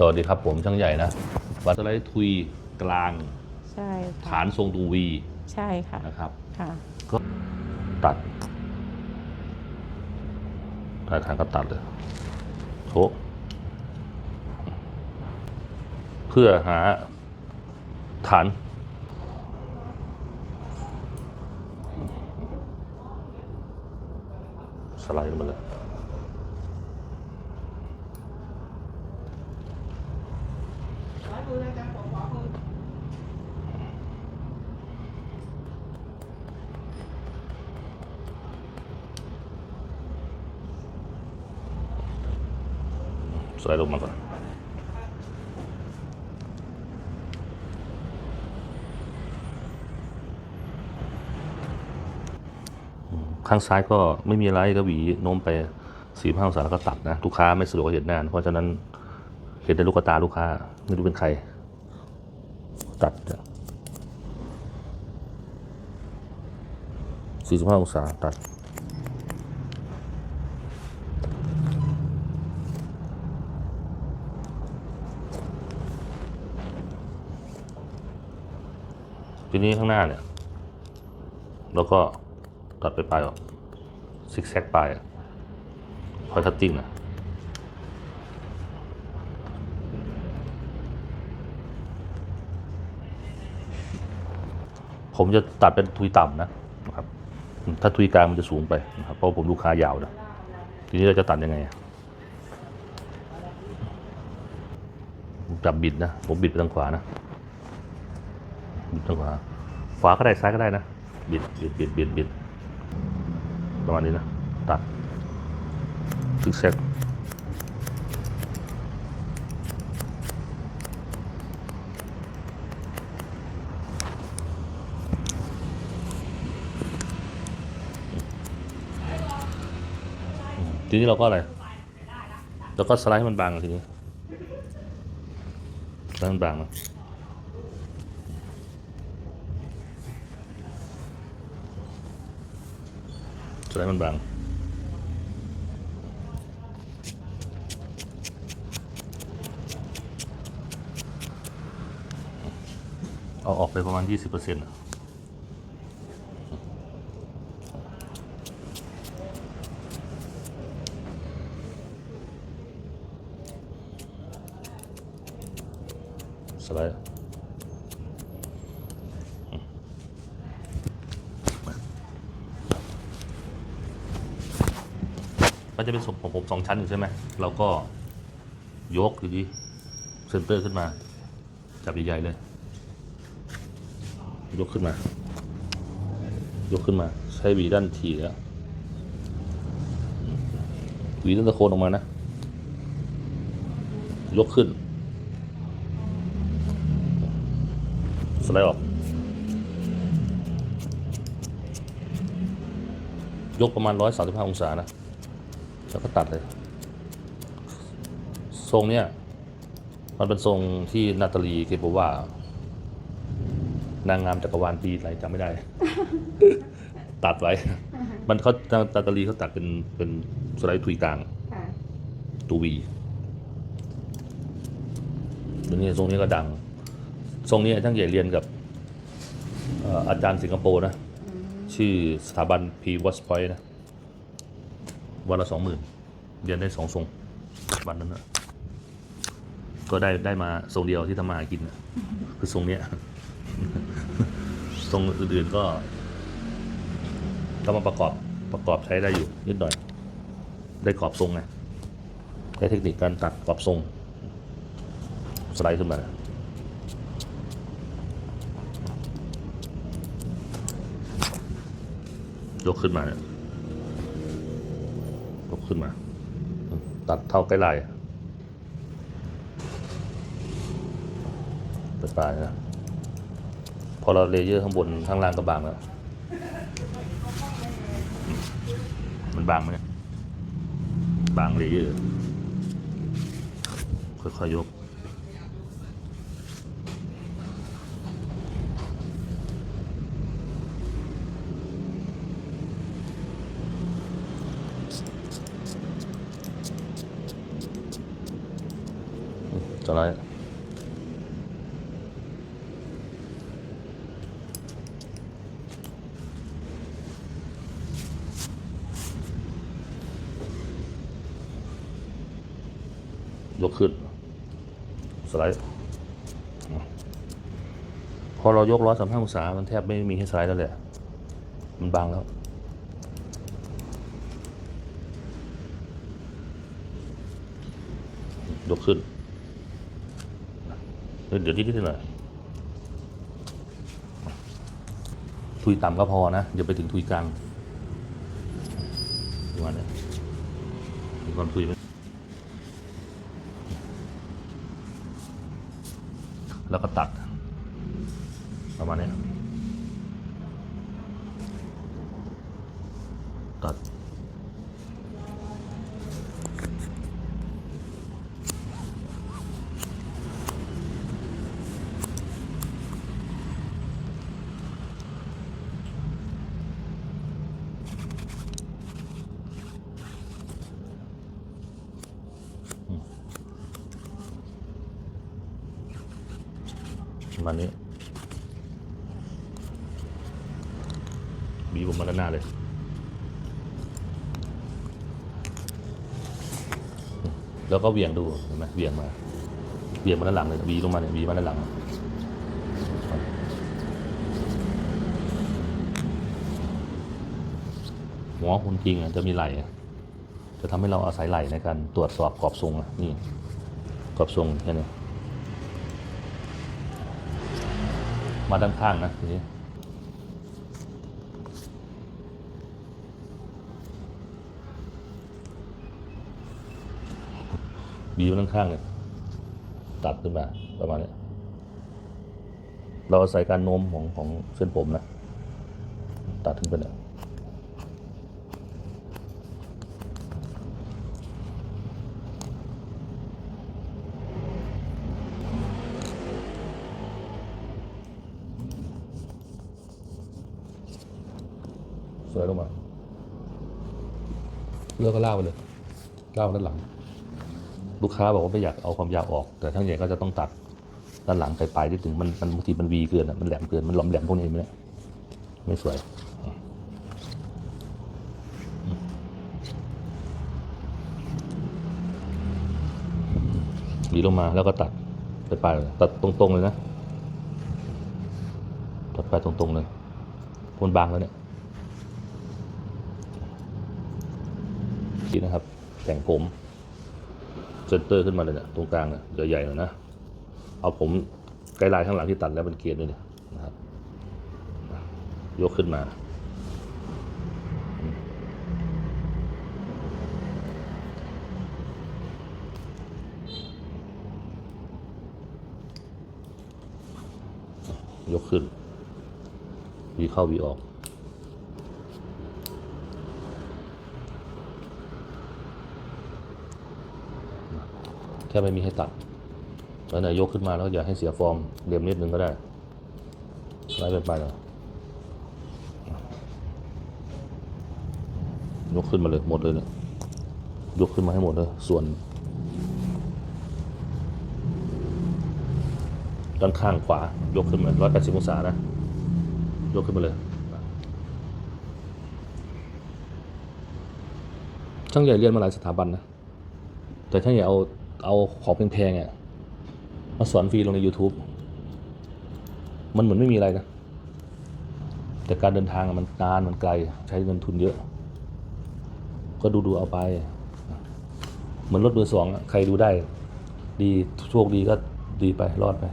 สวัสดีครับผมช่างใหญ่นะวัดสไลด์ทุยกลางใช่ค่ะฐานทรงตูวีใช่ค่ะนะครับ ค่ะ ก็ตัดปลายทางก็ตัดเลยโชะเพื่อหาฐาน สไลด์ลงมาเลย สไลด์ลงมาก่อนข้างซ้ายก็ไม่มีอะไรก็หวีโน้มไปสี่ห้าองศาแล้วก็ตัดนะ ลูกค้าไม่สะดวกเห็นหน้าเพราะฉะนั้นเห็นในลูกตาลูกค้า ไม่รู้เป็นใคร ตัดสี่สิบห้าองศาตัด ทีนี้ข้างหน้าเนี่ยแล้วก็ตัดไปปลายออกซิกแซกปลายคอยทัตติ้งนะผมจะตัดเป็นทุยต่ำนะนะครับ ถ้าทุยกลางมันจะสูงไปนะครับเพราะผมลูกค้ายาวนะทีนี้เราจะตัดยังไงจับบิดนะ ผมบิดไปทางขวานะ บิดทางขวาขวาก็ได้ซ้ายก็ได้นะ บิดบิดบิดบิดบิดประมาณนี้นะ ตัดซิกแซกทีนี้เราก็อะไร แล้วก็สไลด์ให้มันบางทีนี้สไลด์มันบางนะ สไลด์มันบางเอาออกไปประมาณ 20%อร์สไลด์ จะเป็นของผมสองชั้นอยู่ใช่ไหมเราก็ยกดูดีเซนเตอร์ขึ้นมา จับใหญ่ๆเลย ยกขึ้นมา ยกขึ้นมา ใช้หวีด้านทีแล้วหวีด้านตะโคนออกมานะ ยกขึ้น สไลด์ออก ยกประมาณ 135 องศานะ แล้วก็ตัดเลย ทรงเนี้ยมันเป็นทรงที่นาตาลีเกโปว่านางงามจักรวาลปีอะไรจำไม่ได้ ตัดไว้ มันเขานาตาลีเขาตัดเป็นเป็นสไลด์ทุยกลางค่ะตูวีตัวนี้ทรงนี้ก็ดัง ทรงนี้ทั้งใหญ่เรียนกับเอ่ออาจารย์สิงคโปร์นะ ชื่อสถาบันพีวอสพอยต์นะ วันละสองหมื่นเรียนได้สองทรงวันนั้นนะก็ได้ได้มาทรงเดียวที่ทำมาหากินนะคือทรงเนี้ยทรงอื่นๆก็ก็มาประกอบประกอบใช้ได้อยู่นิดหน่อย ได้กรอบทรงไงใช้เทคนิคการตัดกรอบทรง สไลด์ขึ้นมายกขึ้นมาเนี่ย ขึ้นมา ตัดเท่าใกล้ไหลไปปลายนะพอเราเลเยอร์ข้างบนข้างล่างก็บางแล้ว มันบางไหมบางเลเยอร์ ค่อยๆยก สไลด์ ยกขึ้น สไลด์พอเรายกร้อยสามห้าองศา มันแทบไม่มีให้สไลด์แล้วแหละ มันบางแล้ว ยกขึ้น เดี๋ยวนิดหน่อยทุยต่ำก็พอนะ อย่าไปถึงทุยกลางประมาณนี้มีความทุยไหม แล้วก็ตัด ประมาณนี้ตัด มาณนี้บีบผมมาด้านหน้าเลยแล้วก็เวี่ยงดูเห็นไหมเวี่ยงมาเวี่ยงมาด้านหลังเลยบีลงมาเนี่ยบีมาด้านหลังหัวคุณจริงจะมีไหล่จะทำให้เราอาศัยไหล่ในการตรวจสอบกรอบทรงนี่กรอบทรงแค่นี้ มาด้านข้างนะทีนี้บีมาด้านข้างเนี่ยตัดขึ้นมาประมาณนี้เราอาศัยการโน้มของของเส้นผมนะ ตัดขึ้นไปเนี่ยสวยลงมา เลือกก็เล่าไปเลยเล่าด้านหลัง ลูกค้าบอกว่าไม่อยากเอาความยาวออก แต่ทั้งใหญ่ก็จะต้องตัดด้านหลังไกลๆที่ถึงมันมันบางทีมันวีเกินอะมันแหลมเกินมันหลอมแหลมพวกนี้ไม่ได้ไม่สวยหวีลงมาแล้วก็ตัดไปปลายตัดตรงๆเลยนะตัดไปตรงๆเลยพนบางแล้วเนี่ย นี่นะครับ แต่งผมเซนเตอร์ขึ้นมาเลยเนี่ยตรงกลางเนี่ยใหญ่ๆหน่อยนะ เอาผมไกด์ไลน์ข้างหลังที่ตัดแล้วเป็นเกียร์ด้วยเนี่ยนะครับยกขึ้นมา ยกขึ้นวีเข้าวีออก ค่ไม่มีให้ตัดแล้วเนี่ยกขึ้นมาแล้วอย่าให้เสียฟอร์มเรียมนิดนึงก็ได้ไล่เป็นไปเลยยกขึ้นมาเลยหมดเลยเนี่ยยกขึ้นมาให้หมดเลยส่วน ด้านข้างขวายกขึ้นมาร้อยแปดสิบองศานะ ยกขึ้นมาเลยช่างใหญ่เรียนมาหลายสถาบันนะ แต่ช่างใหญ่เอา เอาของแพงๆอะมาสอนฟรีลงใน YouTube มันเหมือนไม่มีอะไรนะ แต่การเดินทางมันนานมันไกลใช้เงินทุนเยอะ ก็ดูดูๆเอาไป เหมือนรถมือสองอะใครดูได้ ดีโชคดีก็ดีไปรอดไป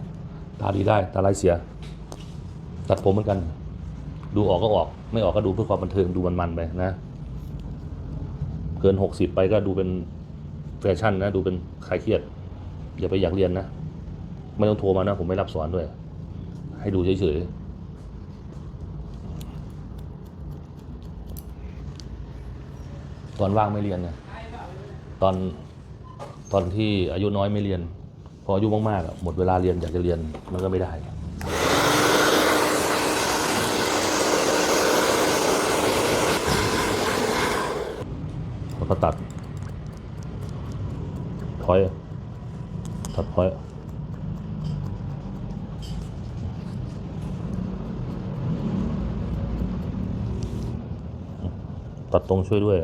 ตาดีได้ ตาลายเสีย ตัดผมเหมือนกัน ดูออกก็ออก ไม่ออกก็ดูเพื่อความบันเทิงดูมันๆไปนะ เกินหกสิบไปก็ดูเป็นแฟชั่นนะ ดูเป็น คลายเครียด อย่าไปอยากเรียนนะ ไม่ต้องโทรมานะ ผมไม่รับสอนด้วย ให้ดูเฉยๆ ตอนว่างไม่เรียนนะ ตอนตอนที่อายุน้อยไม่เรียน พออายุมากๆหมดเวลาเรียนอยากจะเรียนมันก็ไม่ได้แล้วก็ตัด ถอยตัดพอยตัดตรงช่วยด้วย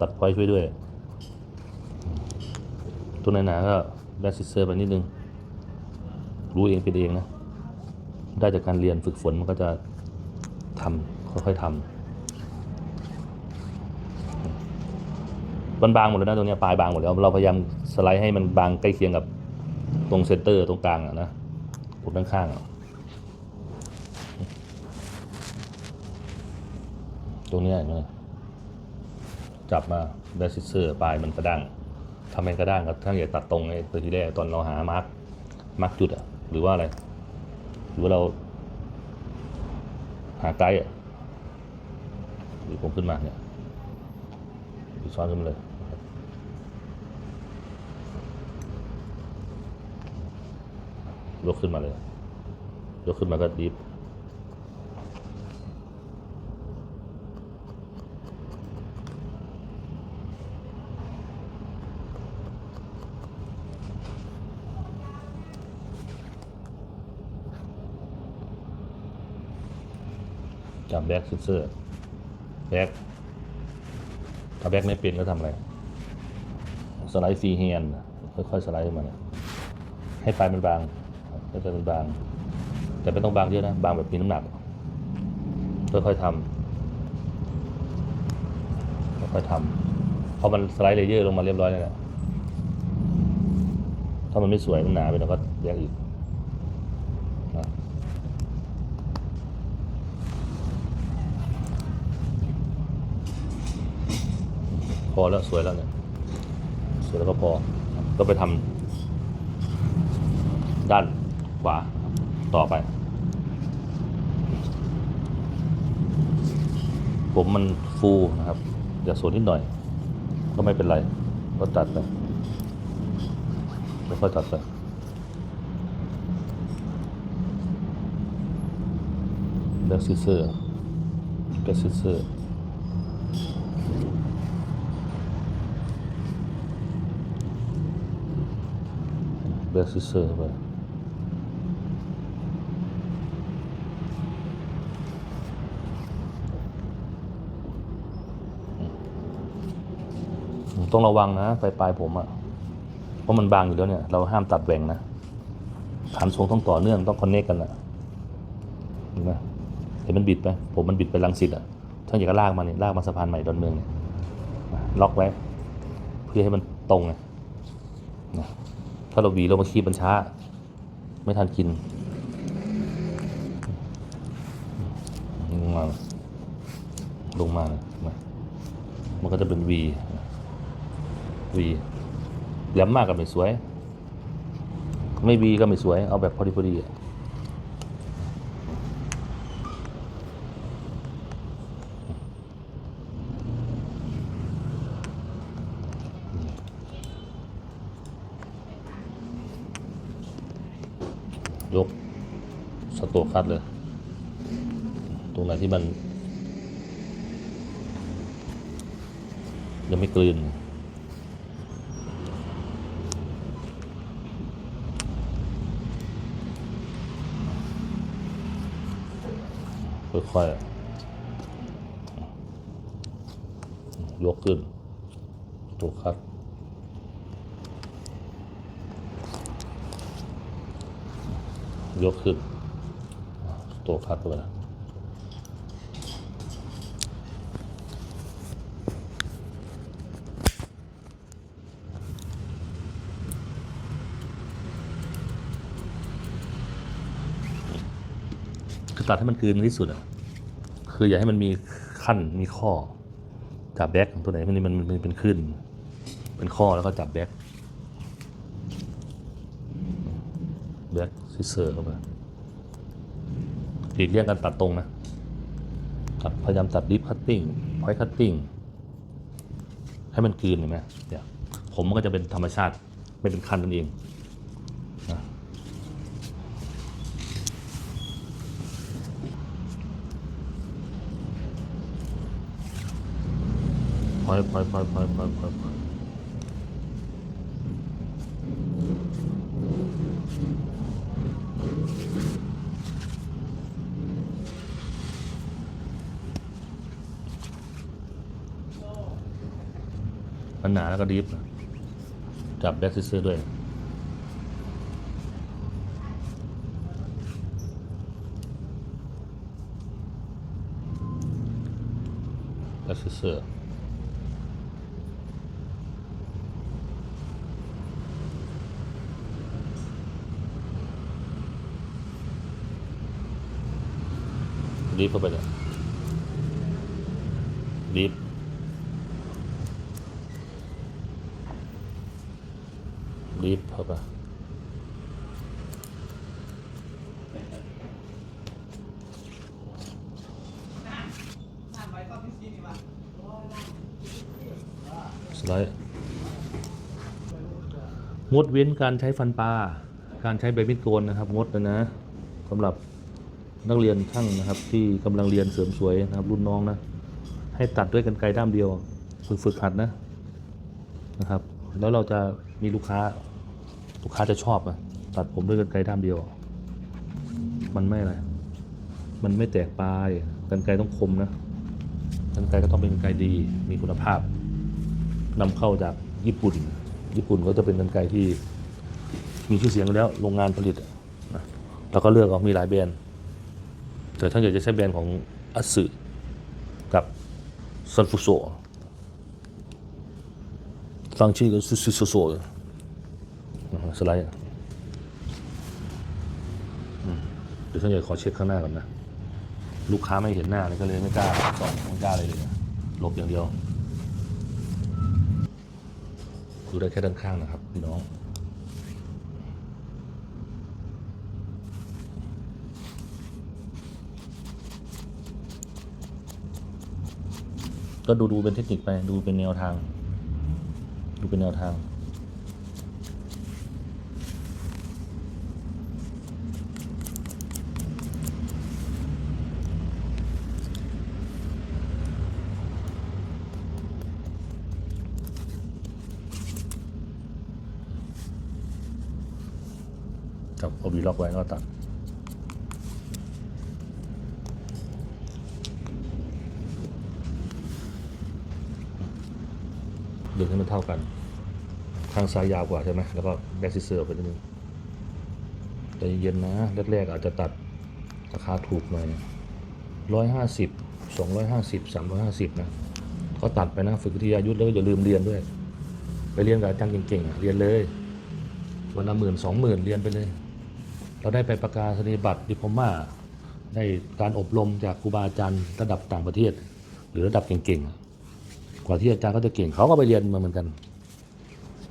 ตัดพอยช่วยด้วย ตัวหนาก็แบสซิเซอร์ไปนิดนึง รู้เองเป็นเองนะ ได้จากการเรียนฝึกฝนมันก็จะทำค่อยๆทำ มันบางหมดแล้วนะตรงนี้ปลายบางหมดแล้ว เราพยายามสไลด์ให้มันบางใกล้เคียงกับตรงเซนเตอร์ตรงกลางอะนะตรงข้างๆตรงนี้เห็นไหมจับมาแบสซิเซอร์ปลายมันกระด้างทำเป็นกระด้างครับถ้าอยาตัดตรงไอ้ตัวที่แรกตอนเราหามาร์กมาร์กจุดอะหรือว่าอะไร หรือว่าเรา หาไกด์อะหรือผมขึ้นมาเนี่ยซ้อนขึ้นมาเลยนะครับ ยกขึ้นมาเลย ยกขึ้นมาก็ดิฟจับแบ็กซิเซอร์แบ็กถ้าแบ็กไม่เป็นก็ทำอะไร สไลด์ฟรีแฮนด์ค่อยๆสไลด์ขึ้นมาเนี่ยให้ปลายมันบาง ให้ปลายมันบาง แต่ไม่ต้องบางเยอะนะ บางแบบมีน้ำหนัก ค่อยๆทำค่อยๆทำพอมันสไลด์เลเยอร์ลงมาเรียบร้อยแล้วเนี่ยถ้ามันไม่สวยมันหนาไปเราก็แยกอีกนะพอแล้วสวยแล้วเนี่ยสวยแล้วก็พอ ก็ไปทำด้าน ขวาต่อไป ผมมันฟูนะครับ อย่าสวนนิดหน่อย ก็ไม่เป็นไร ก็ตัดไปค่อยๆตัดไปเลือกซิเซอร์เลือกซิเซอร์เลือกซิเซอร์ไป ต้องระวังนะปลายปลายผมอะเพราะมันบางอยู่แล้วเนี่ย เราห้ามตัดแหว่งนะฐานทรงต้องต่อเนื่องต้องคอนเนคกันอะเห็นไหมเห็นมันบิดไหมผมมันบิดไปลังสิตอะถ้านอยากจะลากมาเนี่ยลากมาสะพานใหม่ดอนเมืองเนี่ยล็อกไว้ เพื่อให้มันตรงไงถ้าเราหวีเรามาคีบมันช้า ไม่ทันกินลงมาลงมาเลยมามันก็จะเป็นวี วีแหลมมากก็ไม่สวย ไม่วีก็ไม่สวย เอาแบบพอดีพอดียกสตกคัดเลย ตรงไหนที่มัน ยังไม่กลืน ค่อยๆยกขึ้น ตัวคัดยกขึ้นตัวคัดไปนะคือตัดให้มันกลืนที่สุดอะ คืออย่าให้มันมีขั้นมีข้อ จับแบ็กตัวไหนมันมันมันเป็นขึ้น เป็นข้อแล้วก็จับแบ็กแบ็กซิเซอร์เข้าไปหลีกเลี่ยงการตัดตรงนะตัดพยายามตัดดิฟคัตติ้งพอยคัตติ้งให้มันกลืนเห็นไหมเดี๋ยวผมมันก็จะเป็นธรรมชาติไม่เป็นขั้นนั่นเอง ไปไปไปไปไปไปมันหนาแล้วก็ดิฟจับแบ็คซื้อด้วยแบ็คซื้อ ดีฟเข้าไปเลยดีฟดีฟเข้าไปสไลด์งดเว้นการใช้ฟันปลา การใช้ใบมีดโกนนะครับ งดนะนะสำหรับ นักเรียนช่างนะครับ ที่กำลังเรียนเสริมสวยนะครับ รุ่นน้องนะ ให้ตัดด้วยกันไกรด้ามเดียว ฝึกฝึกหัดนะนะครับ แล้วเราจะมีลูกค้าลูกค้าจะชอบอะตัดผมด้วยกันไกรด้ามเดียว มันไม่อะไรมันไม่แตกปลายกันไกรต้องคมนะกันไกรก็ต้องเป็นกันไกรดีมีคุณภาพนำเข้าจากญี่ปุ่น ญี่ปุ่นก็จะเป็นกันไกรที่มีชื่อเสียงแล้วโรงงานผลิตนะแล้วก็เลือกออกมีหลายแบรนด์ แต่ถ้านอยากจะใช้แบรนด์ของอัสึกับซันฟุโซฟังชื่อก็ซุซุโซโซสไลด์เดี๋ยวท่านใหญ่ขอเช็คข้างหน้าก่อนนะ ลูกค้าไม่เห็นหน้าเลยก็เลยไม่กล้าส่องไม่กล้าเลยเลยหลบอย่างเดียวดูได้แค่ด้านข้างนะครับ พี่น้อง ก็ดูดูเป็นเทคนิคไปดูเป็นแนวทาง ดูเป็นแนวทางจับเอาวีล็อกไว้แล้วก็ตัด ดึงให้มันเท่ากัน ข้างซ้ายยาวกว่าใช่ไหมแล้วก็แบ็กซิเซอร์ไปนิดนึงใจเย็นนะแรกๆอาจจะตัดราคาถูกหน่อยร้อยห้าสิบสองร้อยห้าสิบสามร้อยห้าสิบนะก็ตัดไปนะฝึกวิทยายุทธแล้วก็อย่าลืมเรียนด้วย ไปเรียนกับอาจารย์เก่งๆอะเรียนเลย วันละหมื่นสองหมื่นเรียนไปเลย เราได้ไปประกาศนียบัตรดิพม่าได้การอบรมจากครูบาอาจารย์ระดับต่างประเทศ หรือระดับเก่งๆ กว่าที่อาจารย์เขาจะเก่งเขาก็ไปเรียนมาเหมือนกัน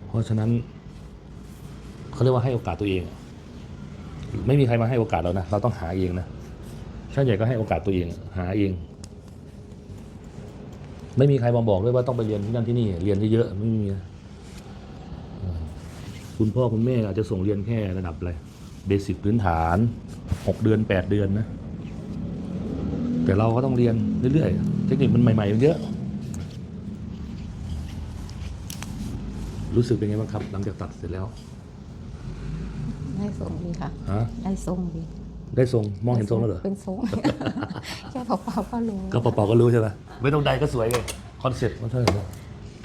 เพราะฉะนั้นเขาเรียกว่าให้โอกาสตัวเอง ไม่มีใครมาให้โอกาสเรานะเราต้องหาเองนะช่างใหญ่ก็ให้โอกาสตัวเองหาเอง ไม่มีใครมาบอกด้วยว่าต้องไปเรียนที่นั่นที่นี่ เรียนเยอะๆไม่มีนะคุณพ่อคุณแม่อาจจะส่งเรียนแค่ระดับอะไรเบสิกพื้นฐานหกเดือนแปดเดือนนะ แต่เราก็ต้องเรียนเรื่อยๆ เทคนิคมันใหม่ๆมันเยอะ รู้สึกเป็นไงบ้างครับ หลังจากตัดเสร็จแล้ว ได้ทรงดีค่ะ ฮะ ได้ทรงดีได้ทรงมองเห็นทรงแล้วเหรอ เป็นทรง แค่เปล่าๆก็รู้ก็เปล่าๆก็รู้ใช่ไหมไม่ต้องใดก็สวยเลยคอนเซ็ปต์มันเท่าไหร่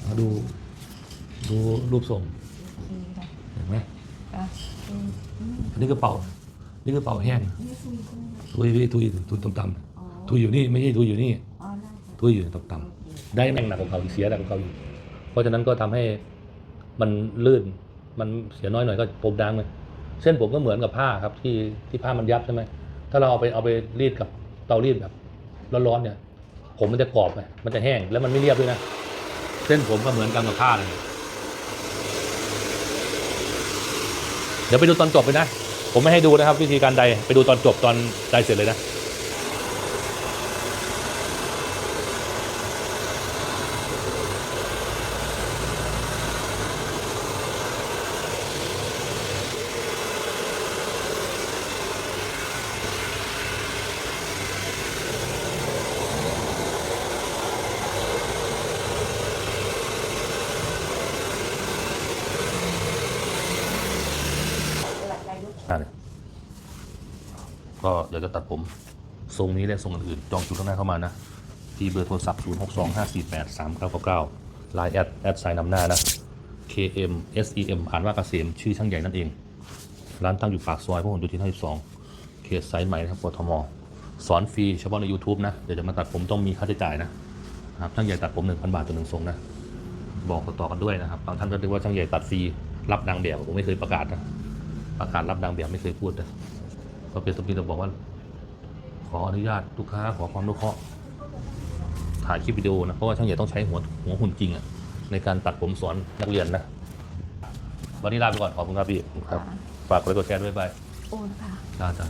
มาดู ดูรูปทรงดีค่ะเห็นไหมอะอืมอันนี้กระเป๋า นี่กระเป๋าแห้งทุยทุยทุยต่ำๆทุยอยู่นี่ไม่ใช่ทุยอยู่นี่ อ๋อได้ค่ะ ทุยอยู่ต่ำๆได้แม่งหนักของเขาอีกเสียหนักของเขาอีกเพราะฉะนั้นก็ทำให้ มันลื่น มันเสียน้อยหน่อยก็ผมดังเลยเส้นผมก็เหมือนกับผ้าครับที่ที่ผ้ามันยับใช่ไหมถ้าเราเอาไปเอาไปรีดกับเตารีดแบบร้อนๆเนี่ย ผมมันจะกรอบไงมันจะแห้งแล้วมันไม่เรียบด้วยนะ เส้นผมก็เหมือนกันกับผ้าเลยเดี๋ยวไปดูตอนจบไปนะ ผมไม่ให้ดูนะครับ วิธีการใดไปดูตอนจบตอนใดเสร็จเลยนะ ดี๋ยวจะตัดผมทรงนี้และทรงอื่นๆจองจุดข้างหน้าเข้ามานะ ที่เบอร์โทรศัพท์ 0 6 2 5 4 8 3 9 9 9ไลน์แอดแอดไซน์นำหน้านะ KM SEM อ่านว่าเกษมชื่อช่างใหญ่นั่นเอง ร้านตั้งอยู่ปากซอยพวกผมอยู่ที่52เขตสายไหมนะครับกทมสอนฟรีเฉพาะใน YouTube นะ เดี๋ยวจะมาตัดผมต้องมีค่าใช้จ่ายนะครับช่างใหญ่ตัดผม 1,000 บาทต่อหนึ่งทรงนะบอกต่อๆกันด้วยนะครับบางท่านก็นึกว่าช่างใหญ่ตัดฟรีรับนางแบบผมไม่เคยประกาศนะประกาศรับนางแบบไม่เคยพูดนะ ก็เป็นสมมติบอกว่า ขออนุญาตลูกค้าขอความอนุเคราะห์ถ่ายคลิปวิดีโอนะเพราะว่าช่างใหญ่ต้องใช้หัวหัวหุ่นจริงอะในการตัดผมสอนนักเรียนนะวันนี้ลาไปก่อนขอบคุณครับพี่ขอบคุณครับฝากกดไลค์กดแชร์ด้วยบายโอนค่ะ จ้าจ้า